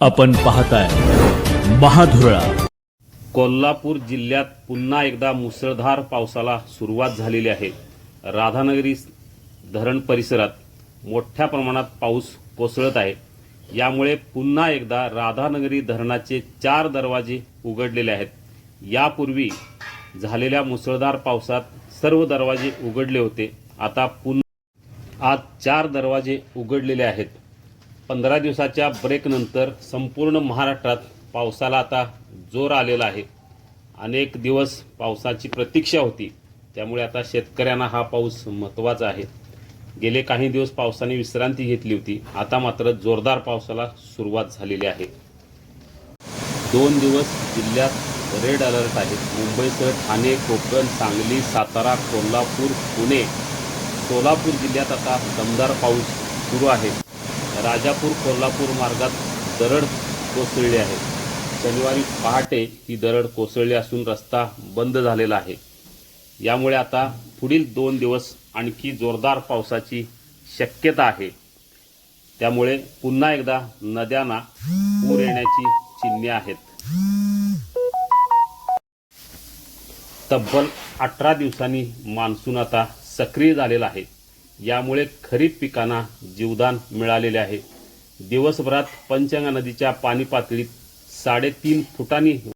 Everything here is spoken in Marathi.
आपण पाहताय महाधुरळा. कोल्हापूर जिल्ह्यात पुन्हा एकदा मुसळधार पावसाला सुरुवात झालेली आहे. राधानगरी धरण परिसरात मोठ्या प्रमाणात पाऊस कोसळत आहे. यामुळे पुन्हा एकदा राधानगरी धरणाचे चार दरवाजे उघडलेले आहेत. यापूर्वी झालेल्या मुसळधार पावसात सर्व दरवाजे उघडले होते. आता पुन्हा आज चार दरवाजे उघडलेले आहेत. पंधरा दिवसाच्या ब्रेकनंतर संपूर्ण महाराष्ट्रात पावसाला आता जोर आलेला आहे. अनेक दिवस पावसाची प्रतीक्षा होती. त्यामुळे आता शेतकऱ्यांना हा पाऊस महत्त्वाचा आहे. गेले काही दिवस पावसाने विश्रांती घेतली होती. आता मात्र जोरदार पावसाला सुरुवात झालेली आहे. दोन दिवस जिल्ह्यात रेड अलर्ट आहे. मुंबईसह ठाणे कोकण सांगली सातारा कोल्हापूर पुणे सोलापूर जिल्ह्यात आता दमदार पाऊस सुरू आहे. राजापूर कोल्हापूर मार्गात दरड कोसळली आहे. शनिवारी पहाटे ही दरड कोसळली असून रस्ता बंद झालेला आहे. यामुळे आता पुढील दोन दिवस आणखी जोरदार पावसाची शक्यता आहे. त्यामुळे पुन्हा एकदा नद्यांना पूर येण्याची चिन्हे आहेत. तब्बल अठरा दिवसांनी मान्सून आता सक्रिय झालेला आहे. यामुळे खरीप पिकांना जीवदान मिळालेले आहे. दिवसभरात पंचंगा नदीच्या पाणी पातळीत साडेतीन फुटांनी